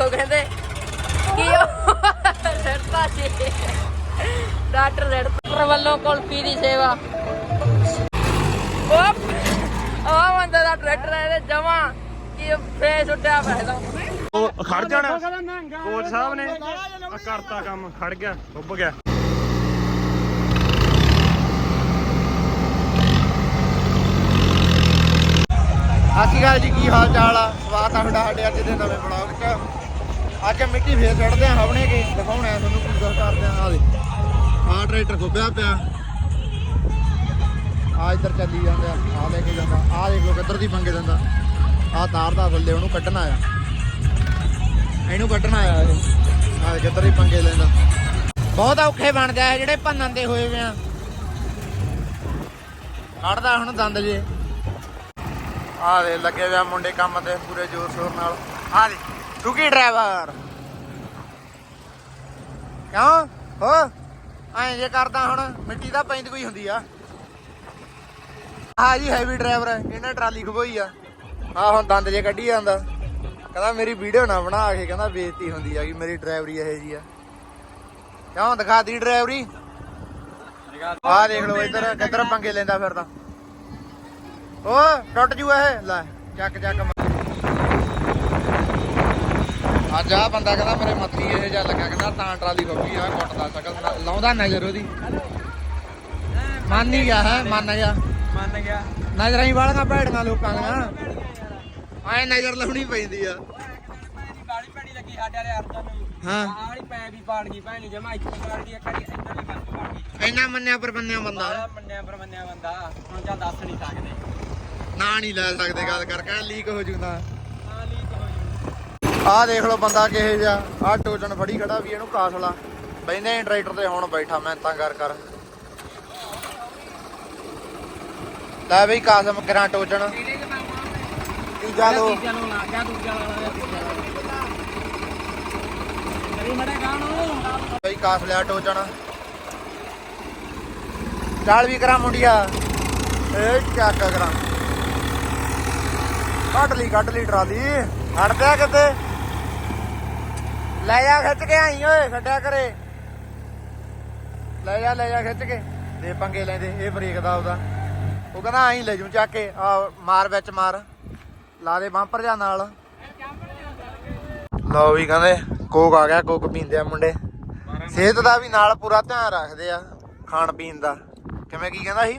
ਦੇਖੋ ਕਹਿੰਦੇ ਕੀ ਉਹ ਸੜਤਾ ਸੀ ਡਾਕਟਰ ਰੈਡਪਰ ਵੱਲੋਂ ਕੁਲਫੀ ਦੀ ਸੇਵਾ। ਓਪ ਆ ਬੰਦਾ ਦਾ ਟਰੈਕਟਰ ਹੈ ਜਮਾ ਕੀ ਫੇਸ ਉੱਡਿਆ ਪੈਦਾ ਉਹ ਖੜ ਜਾਣਾ। ਕੋਚ ਸਾਹਿਬ ਨੇ ਆ ਕਰਤਾ ਕੰਮ ਖੜ ਗਿਆ ਉੱਭ ਗਿਆ। ਸਤਿ ਗੱਲ ਜੀ ਕੀ ਹਾਲ ਚਾਲ ਆ? ਸਵਾਗਤ ਆ ਤੁਹਾਡਾ ਸਾਡੇ ਅੱਜ ਦੇ ਨਵੇਂ ਬਲੌਗ 'ਚ। ਅੱਜ ਮਿੱਟੀ ਫੇਰ ਛੱਡਦੇ ਆ ਹਵਣੇ ਕੇ ਦਿਖਾਉਣਾ ਹੈ ਤੁਹਾਨੂੰ ਕੀ ਕਰਦੇ ਆ ਆ ਦੇ ਆ ਟਰੈਕਟਰ ਖੁੱਬਿਆ ਪਿਆ। ਆ ਇੱਧਰ ਚੱਲੀ ਜਾਂਦਾ ਆ ਲੈ ਕੇ ਜਾਂਦਾ। ਆ ਦੇਖ ਲੋ ਕਿੱਧਰ ਦੀ ਪੰਗੇ ਦਿੰਦਾ। ਆ ਤਾਰ ਦਾ ਥੱਲੇ ਉਹਨੂੰ ਕੱਢਣਾ ਆ। ਇਹਨੂੰ ਕੱਢਣਾ ਆ ਆ ਕਿੱਧਰ ਦੀ ਪੰਗੇ ਲੈਂਦਾ। ਬਹੁਤ ਔਖੇ ਬਣਦੇ ਆ ਜਿਹੜੇ ਭੰਨਣ ਦੇ ਹੋਏ ਵੇ ਆ। ਕੱਢਦਾ ਹੁਣ ਦੰਦ ਜੇ। ਆ ਦੇ ਲੱਗੇ ਹੋਇਆ ਮੁੰਡੇ ਕੰਮ ਤੇ ਪੂਰੇ ਜ਼ੋਰ ਸ਼ੋਰ ਨਾਲ। ਆ ਦੇ ਸੁਕੀ ਡਰਾਈਵਰ। ਕਿਉਂ? ਹੋ? ਐਂ ਜੇ ਕਰਦਾ ਹੁਣ, ਮਿੱਟੀ ਦਾ ਪੈਂਦ ਕੋਈ ਹੁੰਦੀ ਆ। ਆ ਜੀ ਹੈਵੀ ਡਰਾਈਵਰ ਇਹਨੇ ਟਰਾਲੀ ਖਬੋਈ ਆ। ਆ ਹੁਣ ਦੰਦ ਜੇ ਕੱਢੀ ਜਾਂਦਾ। ਕਹਿੰਦਾ ਮੇਰੀ ਵੀਡੀਓ ਨਾ ਬਣਾ ਕੇ, ਕਹਿੰਦਾ ਬੇਇੱਜ਼ਤੀ ਹੁੰਦੀ ਆ ਕਿ ਮੇਰੀ ਡਰਾਈਵਰੀ ਇਹੋ ਜੀ ਆ। ਕਿਉਂ? ਦਿਖਾਤੀ ਡਰਾਈਵਰੀ ਆ ਦੇਖ ਲਓ ਇੱਧਰ, ਕਿੱਧਰ ਪੰਗੇ ਲੈਂਦਾ ਫਿਰਦਾ। ਓ ਟੁੱਟ ਜੂ ਇਹ। ਲੈ, ਚੱਕ ਚੱਕ। ਅੱਜ ਆ ਬੰਦਾ ਕਹਿੰਦਾ ਮੇਰੇ ਮੱਥੀ ਇਹ ਜਿਹਾ ਲੱਗਾ ਕਹਿੰਦਾ ਤਾਂ ਟਰਾਲੀ ਖੋਗੀ ਆ ਕੁੱਟਦਾ ਸਕਲ ਲਾਉਂਦਾ ਨਜ਼ਰ ਉਹਦੀ। ਮੰਨ ਹੀ ਗਿਆ ਹੈ ਮੰਨ ਗਿਆ। ਮੰਨ ਗਿਆ। ਨਜ਼ਰਾਂ ਹੀ ਵਾਲੀਆਂ ਭੈੜੀਆਂ ਲੋਕਾਂ ਦੀਆਂ। ਐ ਨਜ਼ਰ ਲਾਉਣੀ ਪੈਂਦੀ ਆ। ਕਾਲੀ ਪੈਣੀ ਲੱਗੀ ਸਾਡੇ ਵਾਲੇ ਅਰਜਨ ਨੂੰ ਹਾਂ। ਆੜੀ ਪੈ ਵੀ ਪਾੜ ਗਈ ਭੈਣੀ ਜਮਾ ਇੱਥੇ ਪਾੜ ਗਈ ਕੜੀ ਇੱਧਰ ਵੀ ਬੰਦ ਪਾੜ ਗਈ ਇੰਨਾ ਮੰਨਿਆ ਪਰ ਬੰਨਿਆ ਬੰਦਾ। ਮੰਨਿਆ ਪਰ ਮੰਨਿਆ ਬੰਦਾ। ਹੁਣ ਚੱਲ ਦੱਸ ਨਹੀਂ ਸਕਦੇ। ਨਾਂ ਨਹੀਂ ਲੈ ਸਕਦੇ ਗੱਲ ਕਰਕੇ ਲੀਕ ਹੋ ਜੂਦਾ। ਜੂ ਆਹ ਦੇਖ ਲਓ ਬੰਦਾ ਕਿਹੇ ਜਿਹਾ। ਆਹ ਟੋਚਨ ਫੜੀ ਖੜਾ ਵੀ ਇਹਨੂੰ ਕਾਸਲਾ। ਬੈਂਦੇ ਟਰੈਕਟਰ ਤੇ ਹੁਣ ਬੈਠਾ ਮੈਂ ਤਾਂ ਕਰ ਕਰ। ਲੈ ਬਈ ਕਾਸਮ ਕਰਾਂ ਟੋਚਨ ਤੀਜਾ ਲੋ ਦੂਜਾ ਨੂੰ ਲਾ ਗਿਆ ਦੂਜਾ ਕਰੀ ਮੜਾ ਗਾਣੋ ਬਈ ਕਾਸ ਲਿਆ ਟੋਚਨ ਚਾਲ ਵੀ ਕਰਾਂ ਮੁੰਡਿਆ। ਏ ਚੱਕ ਕਰਾਂ। ਕੱਢ ਲਈ ਕੱਢ ਲਈ ਟਰਾਲੀ। ਹਟ ਪਿਆ ਕਿਤੇ। ਲੈ ਜਾ ਖਿੱਚ ਕੇ ਆਈ ਓਏ ਛੱਡਿਆ ਕਰੇ ਲੈ ਜਾ ਲੈ ਜਾ ਖਿੱਚ ਕੇ। ਦੇ ਪੰਗੇ ਲੈਂਦੇ ਇਹ ਬ੍ਰੇਕ ਦਾ ਉਹਦਾ। ਉਹ ਕਹਿੰਦਾ ਆਈ ਲੈ ਜੂ ਚੱਕ ਕੇ ਆ ਮਾਰ ਵਿੱਚ ਮਾਰ। ਲਾ ਦੇ ਬੰਪਰ ਜਾਂ ਨਾਲ। ਲਓ ਵੀ ਕਹਿੰਦੇ ਕੋਕ ਆ ਗਿਆ ਕੋਕ ਪੀਂਦੇ ਆ ਮੁੰਡੇ। ਸਿਹਤ ਦਾ ਵੀ ਨਾਲ ਪੂਰਾ ਧਿਆਨ ਰੱਖਦੇ ਆ ਖਾਣ ਪੀਣ ਦਾ। ਕਿਵੇਂ ਕੀ ਕਹਿੰਦਾ ਸੀ?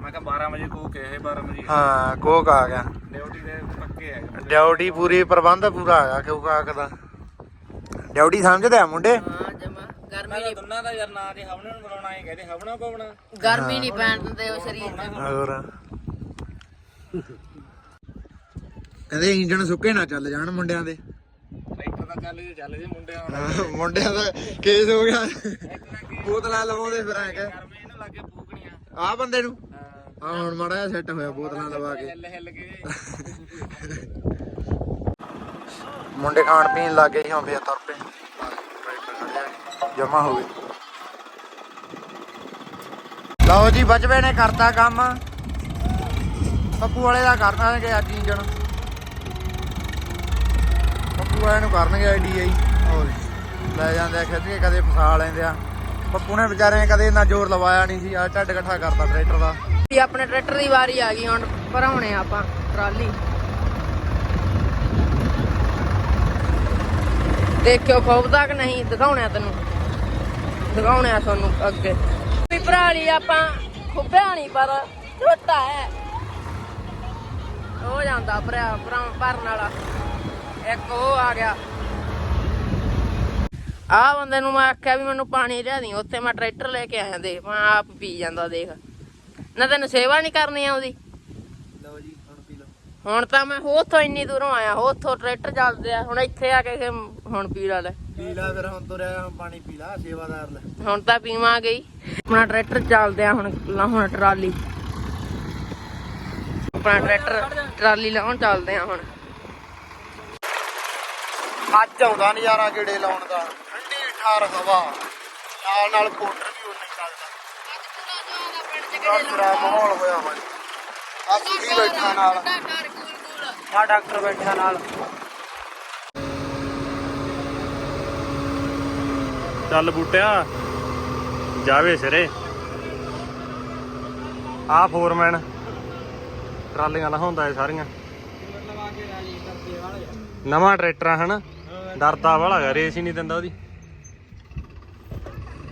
ਮੈਂ ਕਿਹਾ 12 ਵਜੇ ਕੋ ਕਹੇ 12 ਵਜੇ ਹਾਂ। ਕੋਕ ਆ ਗਿਆ। ਡਿਊਟੀ ਦੇ ਪੱਕੇ ਹੈ ਡਿਊਟੀ ਪੂਰੀ ਪ੍ਰਬੰਧ ਪੂਰਾ ਆ ਗਿਆ ਕੋਕ ਆ ਦਾ ਡਿਊਟੀ ਸਮਝਦੇ ਆ ਮੁੰਡੇ? ਹਾਂ ਜਮਾ। ਗਰਮੀ ਨਹੀਂ ਦੋਨਾਂ ਦਾ ਯਾਰ ਨਾਂ ਤੇ ਹਵਣੇ ਨੂੰ ਬੁਲਾਉਣਾ ਹੈ ਕਹਿੰਦੇ ਹਵਣਾ ਕੋ ਬਣਾ। ਗਰਮੀ ਨਹੀਂ ਪੈਣ ਦਿੰਦੇ ਉਹ ਸਰੀਰ ਨੂੰ। ਹੋਰ। ਕਹਿੰਦੇ ਇੰਜਣ ਸੁੱਕੇ ਨਾ ਚੱਲ ਜਾਣ ਮੁੰਡਿਆਂ ਦੇ। ਟਰੈਕਟਰ ਦਾ ਚੱਲ ਜੇ ਚੱਲ ਜੇ ਮੁੰਡਿਆਂ ਹਾਂ, ਮੁੰਡਿਆਂ ਦਾ ਕੇਸ ਹੋ ਗਿਆ। ਬੋਤਲਾਂ ਲਵਾਉਂਦੇ ਫਿਰ ਐ ਕਿ ਗਰਮੀ ਇਹਨੂੰ ਲੱਗੇ ਫੂਕਣੀਆਂ। ਆ ਬੰਦੇ ਨੂੰ? ਹਾਂ। ਹੁਣ ਮਾੜਾ ਜਿਹਾ ਸੈੱਟ ਹੋਇਆ ਬੋਤਲਾਂ ਲਵਾ ਕੇ। ਹਿੱਲ ਹਿੱਲ ਕੇ। ਮੁੰਡੇ ਖਾਣ ਪੀਣ ਲੱਗ ਗਏ ਸੀ ਫੇਰ ਤੁਰ ਪਏ। ਜਮਾ ਹੋ ਗਏ। ਲਓ ਜੀ ਬਚਵੇ ਨੇ ਕਰਤਾ ਕੰਮ। ਪੱਪੂ ਵਾਲੇ ਦਾ ਕਰਨਾਗੇ ਅੱਜ ਇੰਜਣ ਪੱਪੂ ਵਾਲੇ ਨੂੰ ਕਰਨਗੇ ਆਈਡੀਆਈ ਹੋਰ ਲੈ ਜਾਂਦੇ ਆ ਖਿੱਚ ਕੇ ਕਦੇ ਫਸਾ ਲੈਂਦੇ ਆ। ਪੱਪੂ ਨੇ ਵਿਚਾਰੇ ਨੇ ਕਦੇ ਇੰਨਾ ਜ਼ੋਰ ਲਵਾਇਆ ਨਹੀਂ ਸੀ, ਆ ਢੱਡ ਇਕੱਠਾ ਕਰਤਾ ਟਰੈਕਟਰ ਦਾ। ਆਪਣੇ ਟਰੈਕਟਰ ਦੀ ਵਾਰੀ ਆ ਗਈ, ਹੁਣ ਭਰਾਉਣੇ ਆਪਾਂ ਟਰਾਲੀ। ਦੇਖਿਓ ਖੋਬਦਾ ਕਿ ਨਹੀਂ, ਦਿਖਾਉਣਾ ਤੈਨੂੰ। ਦਿਖਾਉਣਾ ਤੁਹਾਨੂੰ ਅੱਗੇ। ਵੀ ਭਰਾ ਲਈ ਆਪਾਂ ਖੁੱਬਿਆ ਨਹੀਂ, ਪਰ ਛੋਟਾ ਹੈ। ਹੋ ਜਾਂਦਾ ਭਰਾ, ਭਰਾ- ਭਰਨ ਵਾਲਾ। ਇੱਕ ਉਹ ਆ ਗਿਆ। ਆ ਬੰਦੇ ਨੂੰ ਮੈਂ ਆਖਿਆ ਵੀ ਮੈਨੂੰ ਪਾਣੀ ਲਿਆ ਦੀ, ਉੱਥੇ ਮੈਂ ਟਰੈਕਟਰ ਲੈ ਕੇ ਆਇਆ, ਦੇਖ, ਮੈਂ ਆਪ ਪੀ ਜਾਂਦਾ, ਦੇਖ। ਨਾ ਤੈਨੂੰ ਸੇਵਾ ਨਹੀਂ ਕਰਨੀ ਆਉਂਦੀ। ਲਓ ਹੁਣ ਤਾਂ ਮੈਂ ਹੋਥੋਂ ਇੰਨੀ ਦੂਰੋਂ ਆਇਆ ਹੋਥੋਂ ਟਰੈਕਟਰ ਚੱਲਦੇ ਆ। ਹੁਣ ਇੱਥੇ ਆ ਕੇ ਹੁਣ ਪੀ ਲਾ। ਲੈ ਪੀ ਲੈ ਫਿਰ ਹੁਣ ਤੁਰਿਆ ਹੁਣ ਪਾਣੀ ਪੀ ਲੈ ਸੇਵਾਦਾਰ ਲੈ। ਹੁਣ ਤਾਂ ਪੀਵਾਂਗੇ ਹੀ ਆਪਣਾ ਟਰੈਕਟਰ ਚੱਲਦੇ ਆ ਹੁਣ ਲਾਹੁਣ ਟਰਾਲੀ। ਆਪਣਾ ਟਰੈਕਟਰ ਟਰਾਲੀ ਲਾਉਣ ਚੱਲਦੇ ਆ ਹੁਣ। ਅੱਜ ਆਉਂਦਾ ਨਜ਼ਾਰਾ ਗੇੜੇ ਲਾਉਣ ਦਾ। ਠੰਡੀ ਠਾਰ ਹਵਾ। ਨਾਲ ਨਾਲ ਕੋਟਰ ਵੀ ਉਨੇ ਚੱਲਦਾ। ਪੂਰਾ ਮਾਹੌਲ ਹੋਇਆ ਵਾ ਆ ਸੁਖੀ ਬੈਠਾ ਨਾਲ। ਆ ਡਾਕਟਰ ਬੈਠਾ ਨਾਲ। ਚੱਲ ਬੂਟਿਆ ਜਾਵੇ ਸਿਰੇ। ਆ ਫੋਰਮੈਨ ਟਰਾਲੀਆਂ ਲਹਾਉਂਦਾ ਏ ਸਾਰੀਆਂ। ਲਵਾ ਕੇ ਰਾਜੀ ਕਰਦੇ ਵਾਲੇ ਨਵਾਂ ਟਰੈਕਟਰ ਆ ਹਨਾ? ਡਰਦਾ ਵਾਲਾ ਗਾ ਰੇਸ ਹੀ ਨਹੀਂ ਦਿੰਦਾ ਉਹਦੀ।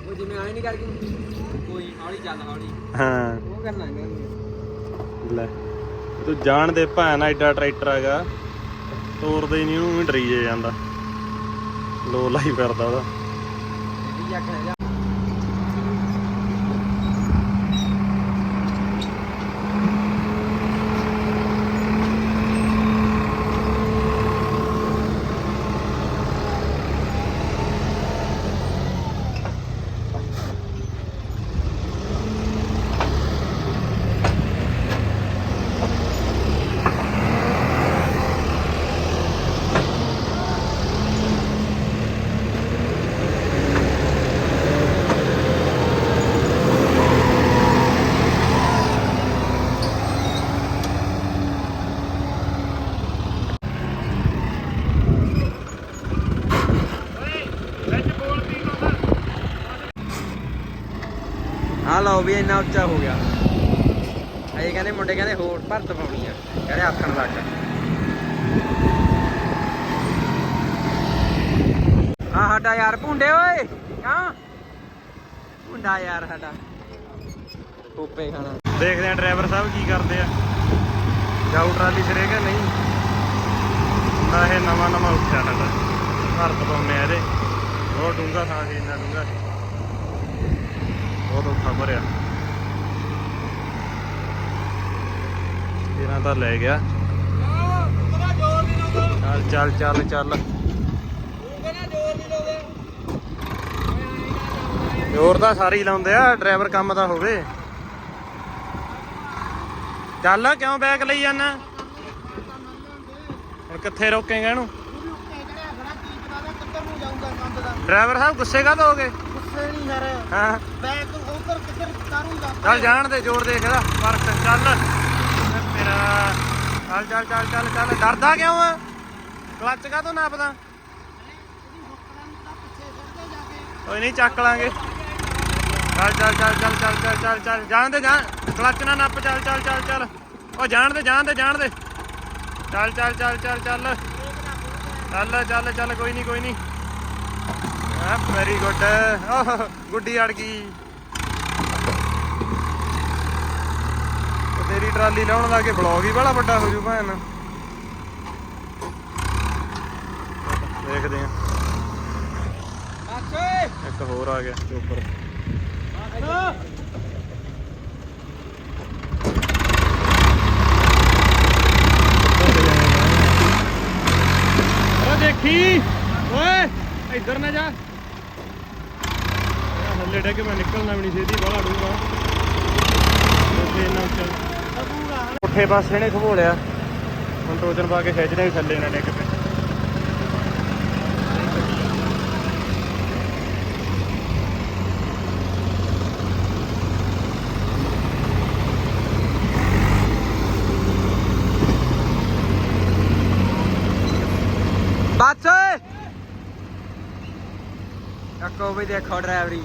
ਉਹ ਜਿਵੇਂ ਆਏ ਨਹੀਂ ਕਰਕੇ ਕੋਈ ਹੌਲੀ ਚੱਲ ਹੌਲੀ। ਹਾਂ। ਉਹ ਕਰਨਾ ਲੈ। ਤੂੰ ਜਾਣ ਦੇ ਭੈਣ ਐਡਾ ਟਰੈਕਟਰ ਹੈਗਾ, ਤੋਰਦੇ ਹੀ ਨਹੀਂ ਉਹਨੂੰ ਵੀ ਡਰੀ ਜੇ ਜਾਂਦਾ। ਲੋ, ਲਾਈ ਫਿਰਦਾ ਉਹਦਾ। ਲਓ ਵੀ ਇੰਨਾ ਉੱਚਾ ਹੋ ਗਿਆ। ਅਜੇ ਕਹਿੰਦੇ ਮੁੰਡੇ ਕਹਿੰਦੇ ਹੋਰ ਭਰਤ ਪਾਉਣੀ ਆ। ਕਹਿੰਦੇ ਆਖਣ ਲੱਗ। ਆ ਸਾਡਾ ਯਾਰ ਭੁੰਡੇ ਓਏ ਕਾਂ ਭੁੰਡਾ ਯਾਰ ਸਾਡਾ। ਕੋਪੇ ਖਾਣਾ। ਦੇਖਦੇ ਆ ਡਰਾਈਵਰ ਸਾਹਿਬ ਕੀ ਕਰਦੇ ਆ। ਜਾਊ ਟਰਾਲੀ ਸਿਰੇ ਕਿ ਨਹੀਂ? ਨਾ ਇਹ ਨਵਾਂ ਨਵਾਂ ਉੱਠਿਆ ਸਾਡਾ। ਭਾਰਤ ਪਾਉਂਦੇ ਆ ਇਹਦੇ। ਬਹੁਤ ਡੂੰਗਾ ਥਾਂ ਸੀ, ਇੰਨਾ ਡੂੰਗਾ ਸੀ। ਬਹੁਤ ਔਖਾ ਭਰਿਆ। ਤੇਰਾ ਤਾਂ ਲੈ ਗਿਆ। ਚੱਲ ਚੱਲ ਚੱਲ ਚੱਲ। ਜ਼ੋਰ ਤਾਂ ਸਾਰੇ ਹੀ ਲਾਉਂਦੇ ਆ ਡਰਾਈਵਰ ਕੰਮ ਦਾ ਹੋਵੇ। ਚੱਲ ਕਿਉਂ ਬੈਗ ਲਈ ਜਾਣਾ ਹੁਣ ਕਿੱਥੇ ਰੋਕੇਗਾ ਇਹਨੂੰ? ਡਰਾਈਵਰ ਸਾਹਿਬ ਗੁੱਸੇ ਕਾ ਹੋਗੇ ਗੁੱਸੇ ਨਹੀਂ ਯਾਰ ਹਾਂ ਬੈਕ ਉਧਰ ਕਿੱਧਰ ਕਰੂੰਗਾ ਚੱਲ ਜਾਣ ਦੇ ਜ਼ੋਰ ਦੇਖ ਇਹਦਾ ਫ਼ਰਕ ਚੱਲ ਮੇਰਾ ਚੱਲ ਚੱਲ ਚੱਲ ਚੱਲ ਚੱਲ ਡਰਦਾ ਕਿਉਂ ਆ ਕਲੱਚ ਕਾ ਤੋਂ ਨਾਪਦਾ ਕੋਈ ਨਹੀਂ ਚੱਕ ਲਾਂਗੇ ਚੱਲ ਚੱਲ ਚੱਲ ਚੱਲ ਚੱਲ ਚੱਲ ਚੱਲ ਚੱਲ ਜਾਣ ਦੇ ਜਾਣ ਕਲੱਚ ਨਾ ਨੱਪ ਚੱਲ ਚੱਲ ਚੱਲ ਚੱਲ ਉਹ ਜਾਣ ਦੇ ਜਾਣ ਦੇ ਜਾਣ ਦੇ ਚੱਲ ਚੱਲ ਚੱਲ ਚੱਲ ਚੱਲ ਚੱਲ ਚੱਲ ਚੱਲ ਕੋਈ ਨਹੀਂ ਕੋਈ ਨਹੀਂ ਆ ਵੈਰੀ ਗੁੱਡ ਓਹ, ਗੁੱਡੀ ਅੜ ਗਈ। ਤੇਰੀ ਟਰਾਲੀ ਲਾਉਣ ਲੱਗੇ ਬਲੌਗ ਹੀ ਬੜਾ ਵੱਡਾ ਹੋ ਜੂ ਭੈਣ। ਦੇਖਦੇ ਆ। ਇੱਕ ਹੋਰ ਆ ਗਿਆ ਚੋਪਰ ਦੇਖੀ। ਓਏ, ਇੱਧਰ ਨਾ ਜਾ। ਇਹ ਡਿੱਗ ਮੈਂ ਨਿਕਲਣਾ ਵੀ ਨਹੀਂ ਛੇਤੀ ਬਾਹਲਾ ਡੂੰਗਾ ਉੱਥੇ ਇੰਨਾ ਉੱਚਾ ਉੱਠੇ ਪਾਸੇ ਨੇ ਖੋਲਿਆ ਹੁਣ ਟੋਜਨ ਪਾ ਕੇ ਖਿੱਚਦੇ ਵੀ ਥੱਲੇ ਨਾ ਡਿੱਗ ਪਏ। ਬੱਸ। ਓਏ ਕੱਕੋ ਵੀ ਦੇਖੋ ਡਰਾਈਵਰੀ।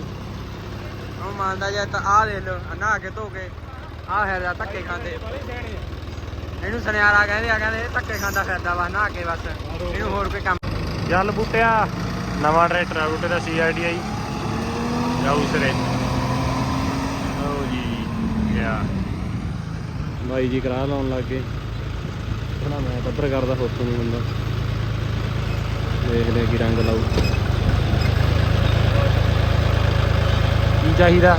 ਉਹ ਮੰਨਦਾ ਜੇ ਤਾਂ ਆਹ ਦੇ ਲੋ ਨਹਾ ਕੇ ਧੋ ਕੇ, ਆਹ ਫਿਰਦਾ ਧੱਕੇ ਖਾਂਦੇ। ਇਹਨੂੰ ਸੁਨਿਆਰਾ ਕਹਿੰਦੇ ਆ, ਕਹਿੰਦੇ ਇਹ ਧੱਕੇ ਖਾਂਦਾ ਫਿਰਦਾ ਵਾ, ਨਹਾ ਕੇ ਬਸ। ਇਹਨੂੰ ਹੋਰ ਕੋਈ ਕੰਮ ਜਲ ਬੂਟਿਆ, ਨਵਾਂ ਟਰੈਕਟਰ ਆ ਬੂਟੇ ਦਾ ਸੀਆਰਡੀਆਈ ਜਾਊ ਸਰੇ। ਓ ਜੀ, ਗਿਆ। ਬਾਈ ਜੀ ਕਰਾ ਲਾਉਣ ਲੱਗ ਗਏ। ਆਪਣਾ ਮੈਂ ਪੱਧਰ ਕਰਦਾ ਫੋਟੋ ਨਹੀਂ ਹੁੰਦਾ ਦੇਖ ਲੈ ਕੀ ਰੰਗ ਲਾਉ ਚਾਹੀਦਾ।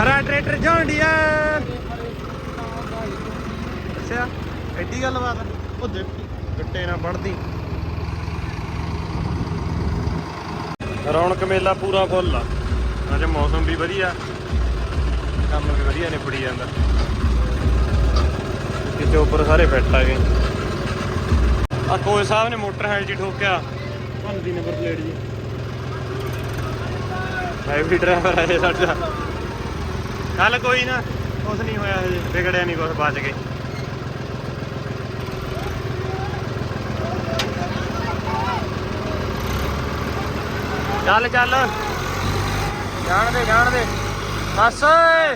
ਹਰਾ ਟਰੈਕਟਰ ਝੋਂਡੀਆ ਅੱਛਾ ਐਡੀ ਗੱਲ ਬਾਤ? ਉਹ ਦੇਖ ਗੱਟੇ ਨਾ ਪੜਦੀ ਰੌਣਕ ਮੇਲਾ ਪੂਰਾ ਫੁੱਲ ਆ। ਅੱਜ ਮੌਸਮ ਵੀ ਵਧੀਆ। ਕੰਮ ਵੀ ਵਧੀਆ ਨਿਬੜੀ ਜਾਂਦਾ। ਕਿਤੇ ਉੱਪਰ ਸਾਰੇ ਫਿੱਟ ਆ ਗਏ। ਆ ਕੋਚ ਸਾਹਿਬ ਨੇ ਮੋਟਰ ਹੈਲ ਜੀ ਠੋਕਿਆ। ਭੰਦੀ ਨੰਬਰ ਪਲੇਟ ਜੀ। ਹੈਵੀ ਡਰਾਈਵਰ ਹੈ ਸਾਡਾ ਚੱਲ ਕੋਈ ਨਾ ਕੁਝ ਨਹੀਂ ਹੋਇਆ ਹਜੇ ਵਿਗੜਿਆ ਨਹੀਂ ਕੁਝ ਬਚ ਗਏ। ਚੱਲ ਚੱਲ। ਜਾਣ ਦੇ ਜਾਣ ਦੇ। ਬਸ ਓਏ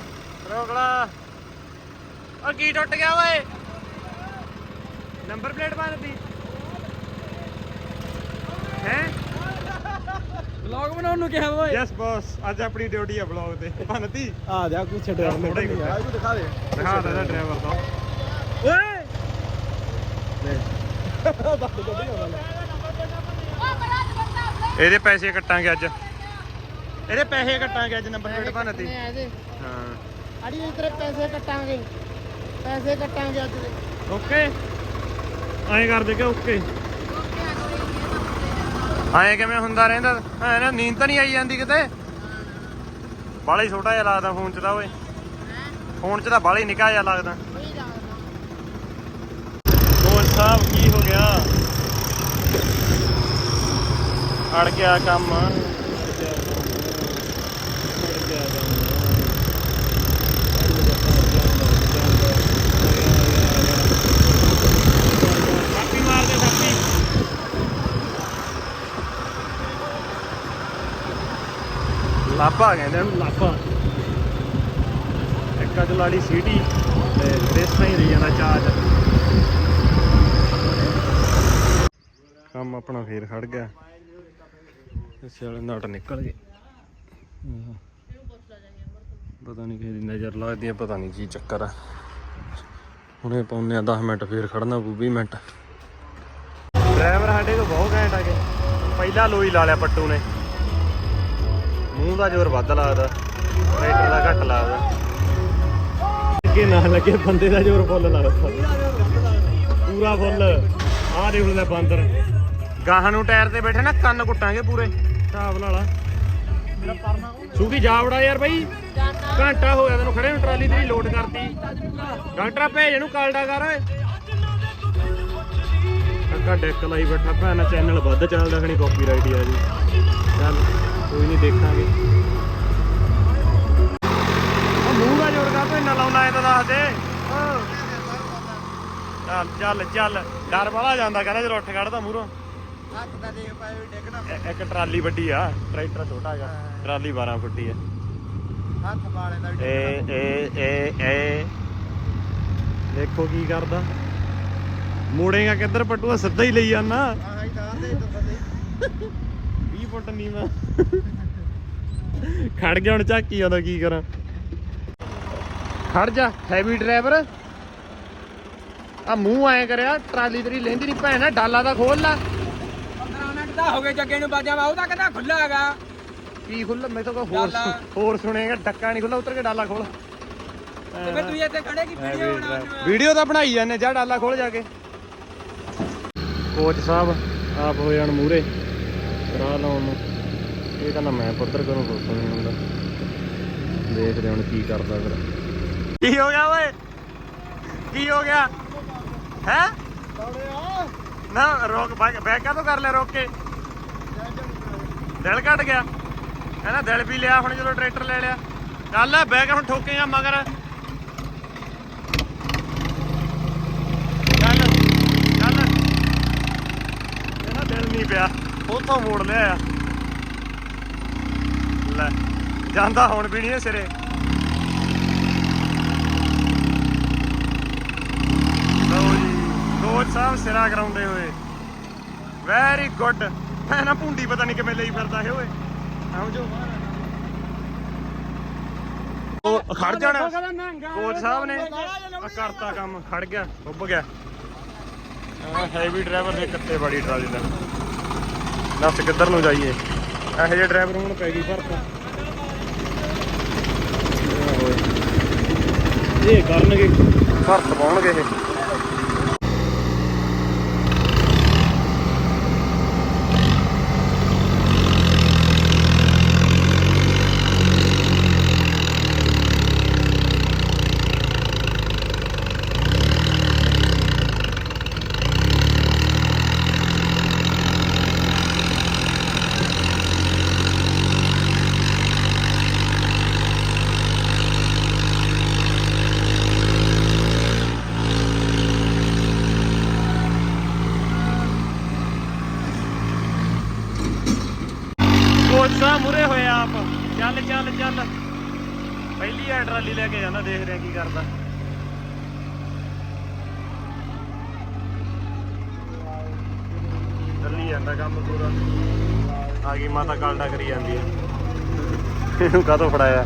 ਰੋਕ ਲਾ। ਉਹ ਕੀ ਟੁੱਟ ਗਿਆ ਓਏ? ਨੰਬਰ ਪਲੇਟ ਬੰਨਦੀ ਹੈ? ਵਲੌਗ ਬਣਾਉਣ ਨੂੰ ਕਿਹਾ ਓਏ। ਯੈਸ ਬੌਸ ਅੱਜ ਆਪਣੀ ਡਿਊਟੀ ਆ ਬਲੌਗ ਤੇ। ਬੰਨਤੀ ਆ ਜਾ ਕੁਛ ਛੱਡਿਆ ਥੋੜਾ ਹੀ। ਇਹਨੂੰ ਦਿਖਾ ਦੇ। ਦਿਖਾ ਦੇ ਡਰਾਈਵਰ ਦਾ। ਓਏ! ਇਹਦੇ ਪੈਸੇ ਕੱਟਾਂਗੇ ਅੱਜ। ਇਹਦੇ ਪੈਸੇ ਕੱਟਾਂਗੇ ਅੱਜ ਨੰਬਰ ਪਲੇਟ ਬੰਨਤੀ ਹਾਂ। ਅੜੀ ਤੇਰੇ ਪੈਸੇ ਕੱਟਾਂਗੇ। ਪੈਸੇ ਕੱਟਾਂਗੇ ਅੱਜ ਦੇ। ਓਕੇ। ਐਂ ਕਰ ਦੇ ਕਿ ਓਕੇ। ਐਂ ਕਿਵੇਂ ਹੁੰਦਾ ਰਹਿੰਦਾ? ਐ ਨਾ ਨੀਂਦ ਤਾਂ ਨਹੀਂ ਆਈ ਜਾਂਦੀ ਕਿਤੇ? ਬਾਲਾ ਹੀ ਛੋਟਾ ਜਿਹਾ ਲੱਗਦਾ ਫੋਨ 'ਚ ਤਾਂ ਓਏ। ਫੋਨ 'ਚ ਤਾਂ ਬਾਲਾ ਹੀ ਨਿੱਕਾ ਜਿਹਾ ਲੱਗਦਾ। ਕੋਚ ਸਾਹਿਬ ਕੀ ਹੋ ਗਿਆ? ਅੜ ਗਿਆ ਕੰਮ ਅੜ ਗਿਆ ਕੰਮ, ਅੜ ਗਿਆ ਕੰਮ। ਥਾਪੀ ਮਾਰ ਦੇ ਥਾਪੀ ਲਾਪਾ ਕਹਿੰਦੇ ਉਹਨੂੰ ਲਾਪਾ। ਇੱਕ ਅੱਜ ਲਾੜੀ ਸੀਟੀ ਤੇ ਰੇਸਾਂ ਹੀ ਰਹੀ ਜਾਂਦਾ ਚਾਰਜ। ਕੰਮ ਆਪਣਾ ਫੇਰ ਖੜ ਗਿਆ। ਇਸੇ ਵਾਲੇ ਨਟ ਨਿਕਲ ਗਏ। ਪਤਾ ਨਹੀਂ ਕਿਹਦੀ ਨਜ਼ਰ ਲੱਗਦੀ ਹੈ ਪਤਾ ਨਹੀਂ ਕੀ ਚੱਕਰ ਆ। ਹੁਣੇ ਪਾਉਨੇ ਆ 10 ਮਿੰਟ ਫੇਰ ਖੜਨਾ ਪਊ 20 ਮਿੰਟ। ਡਰਾਈਵਰ ਸਾਡੇ ਕੋਲ ਬਹੁਤ ਘੈਂਟ ਆ ਗਏ ਪਹਿਲਾ ਲੋਈ ਲਾ ਲਿਆ ਪੱਟੂ ਨੇ। ਮੂੰਹ ਦਾ ਜ਼ੋਰ ਵੱਧ ਲੱਗਦਾ ਟਰੈਕਟਰ ਦਾ ਘੱਟ ਲੱਗਦਾ ਅੱਗੇ ਨਾ ਲੱਗੇ, ਬੰਦੇ ਦਾ ਜ਼ੋਰ ਫੁੱਲ ਲੱਗਦਾ ਪੂਰਾ ਫੁੱਲ। ਆਹ ਦੇਖ ਲੈ ਬਾਂਦਰ। ਗਾਹਾਂ ਨੂੰ ਟਾਇਰ ਤੇ ਬੈਠੇ ਨਾ, ਕੰਨ ਕੁੱਟਾਂਗੇ ਪੂਰੇ। ਹਿਸਾਬ ਨਾਲ ਸੂਗੀ ਜਾ ਯਾਰ ਬਾਈ। ਘੰਟਾ ਹੋਇਆ ਤੈਨੂੰ ਖੜੇ ਨੂੰ, ਟਰਾਲੀ ਤੇਰੀ ਲੋਡ ਕਰਤੀ। ਡਾਕਟਰ ਭੇਜ ਇਹਨੂੰ, ਕਾਲਡਾ ਕਰ। ਓਏ ਡੈਕ ਲਾਈ ਬੈਠਾ, ਭੈਣਾ ਚੈਨਲ ਵੱਧ ਚੱਲਦਾ, ਖਣੀ ਕਾਪੀਰਾਈਟ ਆ ਜੀ। ਚੱਲ। ਕੋਈ ਨਹੀਂ ਦੇਖਾਂਗੇ। ਉਹ ਮੂੰਹ ਦਾ ਜੋੜ ਕਾ ਇੰਨਾ ਲਾਉਣਾ ਐ ਤਾਂ ਦੱਸ ਦੇ। ਚੱਲ ਚੱਲ ਚੱਲ। ਡਰ ਵਾਲਾ ਜਾਂਦਾ ਕਹਿੰਦਾ ਜਦੋਂ ਉੱਠ ਖੜਦਾ ਮੂਹਰੋਂ। ਹੱਥ ਦਾ ਦੇਖ ਪਾਏ ਵੀ ਡਿੱਗਣਾ ਇੱਕ ਟਰਾਲੀ ਵੱਡੀ ਆ ਟਰੈਕਟਰ ਛੋਟਾ ਹੈਗਾ ਟਰਾਲੀ 12 ਫੁੱਟੀ ਆ। ਹੱਥ ਵਾਲੇ ਦਾ ਵੀ ਏ ਏ ਏ ਏ। ਦੇਖੋ ਕੀ ਕਰਦਾ। ਮੋੜੇਗਾ ਕਿੱਧਰ ਪਟੂਆ ਸਿੱਧਾ ਹੀ ਲਈ ਜਾਣਾ ਆਹ ਹੀ ਤਾਂ ਦੇ ਇੱਧਰ ਫਸੇ 20 ਫੁੱਟ ਨੀਵਾ ਖੜ ਗਿਆ ਹੁਣ ਝਾਕੀ ਆਉਂਦਾ ਕੀ ਕਰਾਂ। ਖੜ ਜਾ ਹੈਵੀ ਡਰਾਈਵਰ ਆ ਮੂੰਹ ਐ ਕਰਿਆ ਟਰਾਲੀ ਤੇਰੀ ਲੈਂਦੀ ਨਹੀਂ ਭੈਣਾ ਡਾਲਾ ਦਾ ਖੋਲ ਲਾ। 15 ਮਿੰਟ ਦਾ ਹੋ ਗਏ ਜੱਗੇ ਨੂੰ ਬਾਜਾ ਵਾ ਉਹਦਾ ਕਹਿੰਦਾ ਖੁੱਲਾ ਹੈਗਾ। ਕੀ ਖੁੱਲ ਮੈਂ ਤਾਂ ਕੋਈ ਹੋਰ ਡਾਲਾ। ਹੋਰ ਸੁਣੇਗਾ ਡੱਕਾ ਨਹੀਂ ਖੁੱਲਾ ਉਤਰ ਕੇ ਡਾਲਾ ਖੋਲ। ਤੇ ਫਿਰ ਤੂੰ ਇੱਥੇ ਖੜੇ ਕੀ ਵੀਡੀਓ ਬਣਾਉਣ ਨੂੰ? ਵੀਡੀਓ ਤਾਂ ਬਣਾਈ ਜਾਂਦੇ ਜਾ ਡਾਲਾ ਖੋਲ ਜਾ ਕੇ। ਕੋਚ ਸਾਹਿਬ ਆਪ ਹੋ ਜਾਣ ਮੂਰੇ ਕਰਾ ਲਾਉਣ ਨੂੰ। ਇਹ ਕਹਿੰਦਾ ਮੈਂ ਪੁੱਤਰ ਕਰੂੰ ਕੁਛ ਨਹੀਂ ਹੁੰਦਾ। ਦੇਖਦੇ ਹੁਣ ਕੀ ਕਰਦਾ ਫਿਰ। ਕੀ ਹੋ ਗਿਆ ਓਏ? ਕੀ ਹੋ ਗਿਆ? ਹੈ? ਨਾ, ਰੋਕ ਬੈਕ ਬੈਕ ਕਾ ਕਰ ਲਿਆ ਰੋਕ ਕੇ? ਦਿਲ ਘਟ ਗਿਆ। ਕਹਿੰਦਾ ਦਿਲ ਵੀ ਲਿਆ, ਹੁਣ ਜਦੋਂ ਟਰੈਕਟਰ ਲੈ ਲਿਆ। ਚੱਲ ਬੈਕ ਹੁਣ ਠੋਕੇ ਆ ਮਗਰ ਚੱਲ ਚੱਲ ਇਹਦਾ ਦਿਲ ਨਹੀਂ ਪਿਆ ਉਥੋਂ ਮੋੜ ਲਿਆ ਆ। ਲੈ, ਜਾਂਦਾ ਹੁਣ ਵੀ ਨਹੀਂ ਸਿਰੇ। ਲਓ ਜੀ ਕੋਚ ਸਾਹਿਬ ਸਿਰਾ ਕਰਾਉਂਦੇ ਹੋਏ। ਵੈਰੀ ਗੁੱਡ ਮੈਂ ਨਾ ਭੁੰਡੀ ਪਤਾ ਨਹੀਂ ਕਿਵੇਂ ਲਈ ਫਿਰਦਾ ਇਹ ਓਏ। ਸਮਝੋ ਉਹ ਖੜ ਜਾਣਾ। ਕੋਚ ਸਾਹਿਬ ਨੇ ਆ ਕਰਤਾ ਕੰਮ, ਖੜ ਗਿਆ ਉੱਭ ਗਿਆ। ਹੈਵੀ ਡਰਾਈਵਰ ਦੇ ਕੱਤੇ ਬੜੀ ਟਰਾਲੀ ਦਾ ਦੱਸ ਕਿੱਧਰ ਨੂੰ ਜਾਈਏ? ਇਹੋ ਜਿਹੇ ਡਰਾਈਵਰ ਹੁਣ ਪੈ ਗਈ ਭਰਤਾ ਇਹ ਕਰਨਗੇ। ਭਰਤ ਪਾਉਣਗੇ ਇਹ। ਜਾਂਦਾ ਕੰਮ ਪੂਰਾ। ਆ ਗਈ ਮਾਤਾ ਕਾਲਡਾ ਕਰੀ ਜਾਂਦੀ ਹੈ ਇਹਨੂੰ ਕਾਹਤੋਂ ਫੜਾਇਆ?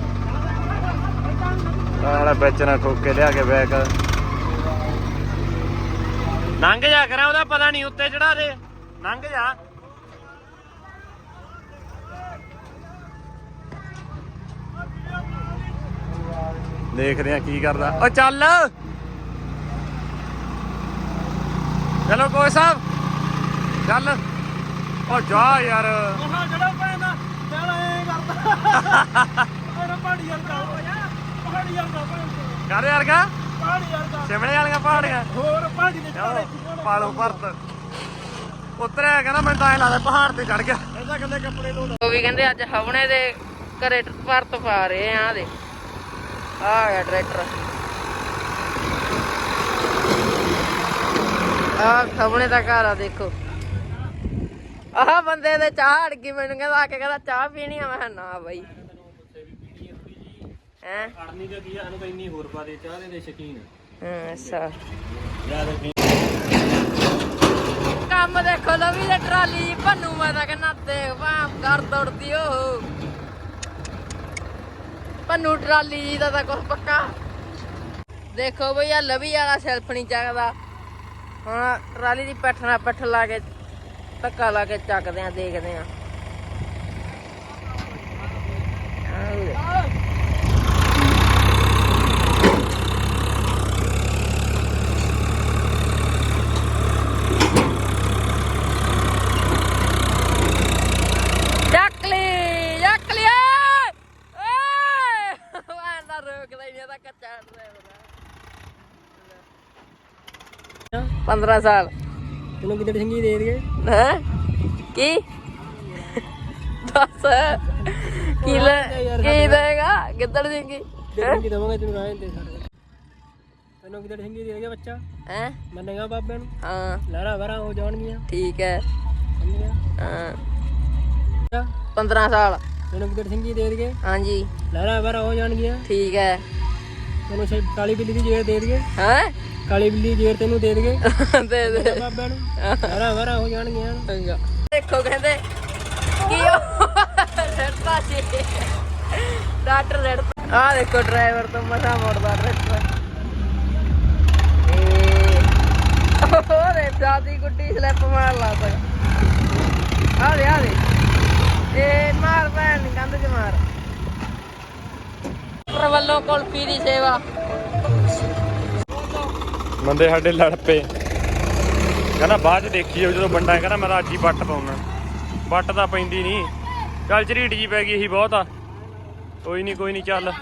ਆਲਾ ਵਿੱਚ ਠੋਕ ਕੇ ਲਿਆ ਕੇ ਬੈਕ। ਲੰਘ ਜਾ ਕਰਾਂ, ਉਹਦਾ ਪਤਾ ਨਹੀਂ ਉੱਤੇ ਚੜਾ ਦੇ। ਲੰਘ ਜਾ। ਦੇਖਦੇ ਆ ਕੀ ਕਰਦਾ। ਓ ਚੱਲ। ਚਲੋ ਕੋਈ ਸਾਹਿਬ। ਚੱਲ। ਓ ਜਾ ਯਾਰ। ਉਹ ਜਿਹੜਾ ਪੈਂਦਾ ਚੱਲ ਐ ਕਰਦਾ। ਉਹ ਪਹਾੜੀ ਯਾਰ ਦਾ ਪਹਾੜੀ ਯਾਰ ਦਾ ਕਰ ਯਾਰ ਕਾ ਪਹਾੜੀ ਯਾਰ ਦਾ ਸਿਮਲੇ ਵਾਲੀਆਂ ਪਹਾੜੀਆਂ। ਹੋਰ ਪਹਾੜੀ ਦੇ ਚਲੋ ਪਾਲੋ ਭਰਤ ਉਤਰਿਆ ਕਹਿੰਦਾ ਮੈਨੂੰ ਤਾਂ ਐ ਲੱਗਦਾ ਪਹਾੜ ਤੇ ਚੜ ਗਿਆ। ਇਹਦਾ ਕੱਲੇ ਕੱਪੜੇ ਧੋ ਉਹ ਵੀ ਕਹਿੰਦੇ ਅੱਜ ਹਵਣੇ ਦੇ ਘਰੇ ਭਰਤ ਪਾ ਰਹੇ ਆ ਦੇ ਆ ਗਿਆ ਟਰੈਕਟਰ। ਆ ਹਵਣੇ ਦਾ ਘਰ ਆ ਦੇਖੋ। ਆਹ ਬੰਦੇ ਦੇ ਚਾਹ ਅੜ ਗਈ ਮੈਨੂੰ ਕਹਿੰਦਾ ਆ ਕੇ ਕਹਿੰਦਾ ਚਾਹ ਪੀਣੀ ਆ। ਮੈਂ ਕਿਹਾ ਨਾ ਬਾਈ। ਹੈ? ਅੜਨੀ ਦਾ ਕੀ ਆ ਇਹਨੂੰ ਤਾਂ ਇੰਨੀ ਹੋਰ ਪਾ ਦੇ ਚਾਹ ਦੇ ਦੇ ਸ਼ਕੀਨ। ਹਾਂ ਅੱਛਾ। ਯਾਦ ਰੱਖੀ ਕੰਮ ਦੇਖੋ ਲਵੀ ਦੇ ਟਰਾਲੀ ਭੰਨੂ ਮੈਂ ਤਾਂ ਕਹਿੰਦਾ ਦੇਖ ਭਾਂ ਕਰ ਦੌੜਦੀ ਉਹ। ਭੰਨੂ ਟਰਾਲੀ ਦਾ ਤਾਂ ਕੁਛ ਪੱਕਾ। ਦੇਖੋ ਬਈ ਆ ਲਵੀ ਵਾਲਾ ਸੈਲਫ ਨਹੀਂ ਚੱਕਦਾ। ਹੁਣ ਟਰਾਲੀ ਦੀ ਪਿੱਠ ਨਾਲ ਪਿੱਠ ਲਾ ਕੇ ਧੱਕਾ ਲਾ ਕੇ ਚੱਕਦੇ ਆ ਦੇਖਦੇ ਆ। ਚੱਕ ਲਈ ਤੈਨੂੰ ਕਿਤੇ ਸਿੰਘੀ ਦੇ ਦਈਏ। ਹੈ? ਕੀ? ਦੱਸ। ਕੀ ਲੈ ਕੀ ਦੇਗਾ? ਗਿੱਦੜ ਸਿੰਘੀ ਸਿੰਘੀ ਦਵਾਂਗੇ ਤੈਨੂੰ ਰਾਹ ਦੇ ਸਾਡੇ ਤੈਨੂੰ ਕਿਤੇ ਸਿੰਘੀ ਦੇ ਦਈਏ ਬੱਚਾ। ਹੈ? ਮੰਨੇਗਾ ਬਾਬੇ ਨੂੰ। ਹਾਂ। ਲਹਿਰਾ ਵਰਾ ਹੋ ਜਾਣਗੀਆਂ। ਠੀਕ ਹੈ। ਹਾਂ। 15 ਸਾਲ। ਤੈਨੂੰ ਕਿਤੇ ਸਿੰਘੀ ਦੇ ਦਈਏ। ਹਾਂਜੀ। ਲਹਿਰਾ ਵਰਾ ਹੋ ਜਾਣਗੀਆਂ। ਠੀਕ ਹੈ। ਤੈਨੂੰ ਸ਼ਾਇਦ ਕਾਲੀ ਬਿੱਲੀ ਦੀ ਜੇਰ ਦੇ ਦਈਏ। ਹੈ? ਕਾਲੀ ਬਿੱਲੀ ਜੇਰ ਤੈਨੂੰ ਦੇ ਦਈਏ ਦੇ ਦੇ। ਬਾਬੇ ਨੂੰ। ਲਹਿਰਾ ਵਰਾ ਹੋ ਜਾਣਗੀਆਂ ਚੰਗਾ। ਦੇਖੋ ਕਹਿੰਦੇ ਕੀ ਰੜਤਾ ਸੀ ਡਾਕਟਰ ਰੜਤਾ ਆ ਦੇਖੋ ਡਰਾਈਵਰ ਤੋਂ ਮਸਾ ਮੋੜਦਾ ਇਹ ਉਹਦੇ ਦਾਦੀ ਗੁੱਡੀ ਸਲਿੱਪ ਮਾਰ ਲਾ ਤਾ। ਆ ਦੇ ਆ ਦੇ। ਇਹ ਮਾਰ ਭੈਣ ਕੰਧ ਚ ਮਾਰ। ਪਰ ਵੱਲੋਂ ਕੁਲਫੀ ਦੀ ਸੇਵਾ। ਬੰਦੇ ਸਾਡੇ ਲੜ ਪਏ। ਕਹਿੰਦਾ ਬਾਅਦ ਚ ਦੇਖੀ ਜਾਓ ਜਦੋਂ ਬੰਦਾ ਕਹਿੰਦਾ ਮੈਂ ਤਾਂ ਅੱਜ ਹੀ ਵੱਟ ਪਾਉਣਾ। ਵੱਟ ਤਾਂ ਪੈਂਦੀ ਨਹੀਂ ਚੱਲ ਝਰੀਟ ਜੀ ਪੈ ਗਈ ਸੀ ਬਹੁਤ ਆ। ਕੋਈ ਨਹੀਂ ਕੋਈ ਨਹੀਂ ਚੱਲ।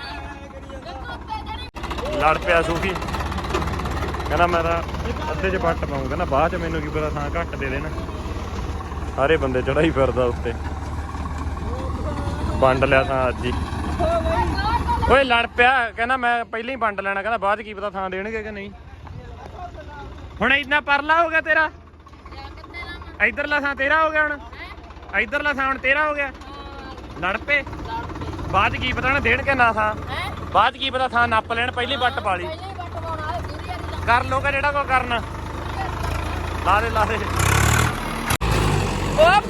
ਲੜ ਪਿਆ ਸੂਫੀ। ਕਹਿੰਦਾ ਮੈਂ ਤਾਂ ਅੱਧੇ ਚ ਵੱਟ ਪਾਉਂ। ਕਹਿੰਦਾ ਬਾਅਦ ਚ ਮੈਨੂੰ ਕੀ ਪਤਾ ਥਾਂ ਘੱਟ ਦੇ ਦੇਣਾ। ਸਾਰੇ ਬੰਦੇ ਚੜਾਈ ਫਿਰਦਾ ਉੱਤੇ। ਵੰਡ ਲਿਆ ਥਾਂ ਅੱਜ ਹੀ। ਓਏ ਲੜ ਪਿਆ। ਕਹਿੰਦਾ ਮੈਂ ਪਹਿਲਾਂ ਹੀ ਵੰਡ ਲੈਣਾ। ਕਹਿੰਦਾ ਬਾਅਦ 'ਚ ਕੀ ਪਤਾ ਥਾਂ ਦੇਣਗੇ ਕਿ ਨਹੀਂ। ਹੁਣ ਇੰਨਾ ਪਰਲਾ ਹੋ ਗਿਆ ਤੇਰਾ? ਇਧਰਲਾ ਥਾਂ ਤੇਰਾ ਹੋ ਗਿਆ ਹੁਣ? ਇਧਰਲਾ ਥਾਂ ਹੁਣ ਤੇਰਾ ਹੋ ਗਿਆ? ਲੜ ਪਏ? ਬਾਅਦ ਕੀ ਪਤਾ ਨਾ ਦੇਣ ਕਿ ਨਾ ਥਾਂ? ਬਾਅਦ ਕੀ ਪਤਾ ਥਾਂ ਨੱਪ ਲੈਣ ਪਹਿਲੀ ਵੱਟ ਪਾ ਲਈ। ਕਰ ਲੋਗਾ ਜਿਹੜਾ ਕੋ ਕਰਨਾ। ਲਾ ਦੇ ਲਾ ਦੇ। ਉਹ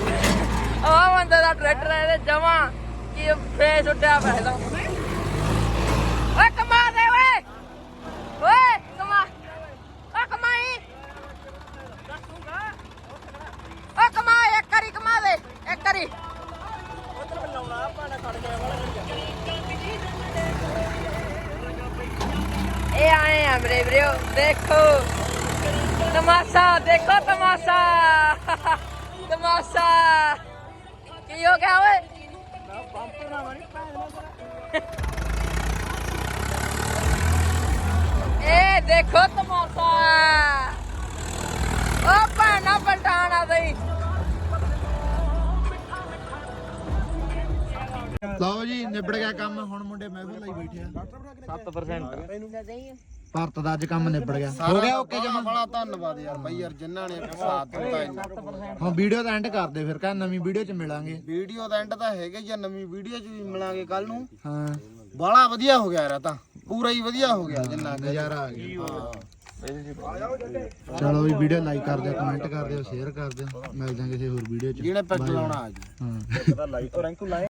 ਉਹ ਬੰਦੇ ਦਾ ਟਰੈਕਟਰ ਇਹਦੇ ਜਮਾ ਕੀ ਫੇਸ ਉੱਡਿਆ ਪੈਦਾ ਲਓ ਜੀ ਨਿਬੜ ਗਿਆ ਕੰਮ। ਹੁਣ ਮੁੰਡੇ ਮਹਿਫਲ ਲਈ ਬੈਠੇ ਆ। 7% ਭਾਰਤ ਦਾ ਅੱਜ ਕੰਮ ਨਿਬੜ ਗਿਆ। ਹੋ ਗਿਆ ਓਕੇ ਜਮਾ ਬੜਾ ਧੰਨਵਾਦ ਯਾਰ ਬਾਈ ਯਾਰ ਜਿਨ੍ਹਾਂ ਨੇ ਸਾਥ ਦਿੱਤਾ ਇੰਨਾ। ਹੁਣ ਵੀਡੀਓ ਦਾ ਐਂਡ ਕਰਦੇ ਫਿਰ ਕਹ ਨਵੀਂ ਵੀਡੀਓ 'ਚ ਮਿਲਾਂਗੇ। ਵੀਡੀਓ ਦਾ ਐਂਡ ਤਾਂ ਹੈਗਾ ਜਾਂ ਨਵੀਂ ਵੀਡੀਓ 'ਚ ਵੀ ਮਿਲਾਂਗੇ ਕੱਲ ਨੂੰ। ਹਾਂ। ਬੜਾ ਵਧੀਆ ਹੋ ਗਿਆ ਯਾਰ ਇਹ ਤਾਂ। ਪੂਰਾ ਹੀ ਵਧੀਆ ਹੋ ਗਿਆ ਜਿੰਨਾ ਕੁ। ਨਜ਼ਾਰਾ ਆ ਗਿਆ। ਚਲੋ ਵੀ ਵੀਡੀਓ ਲਾਈਕ ਕਰ ਦਿਓ ਕਮੈਂਟ ਕਰ ਦਿਓ ਸ਼ੇਅਰ ਕਰ ਦਿਓ। ਮਿਲ ਜਾਂਗੇ ਕਿਸੇ ਹੋਰ ਵੀਡੀਓ 'ਚ। ਜਿਹਨੇ ਪੈਗ ਲਾਉਣਾ ਆ ਜੀ ਹਾਂ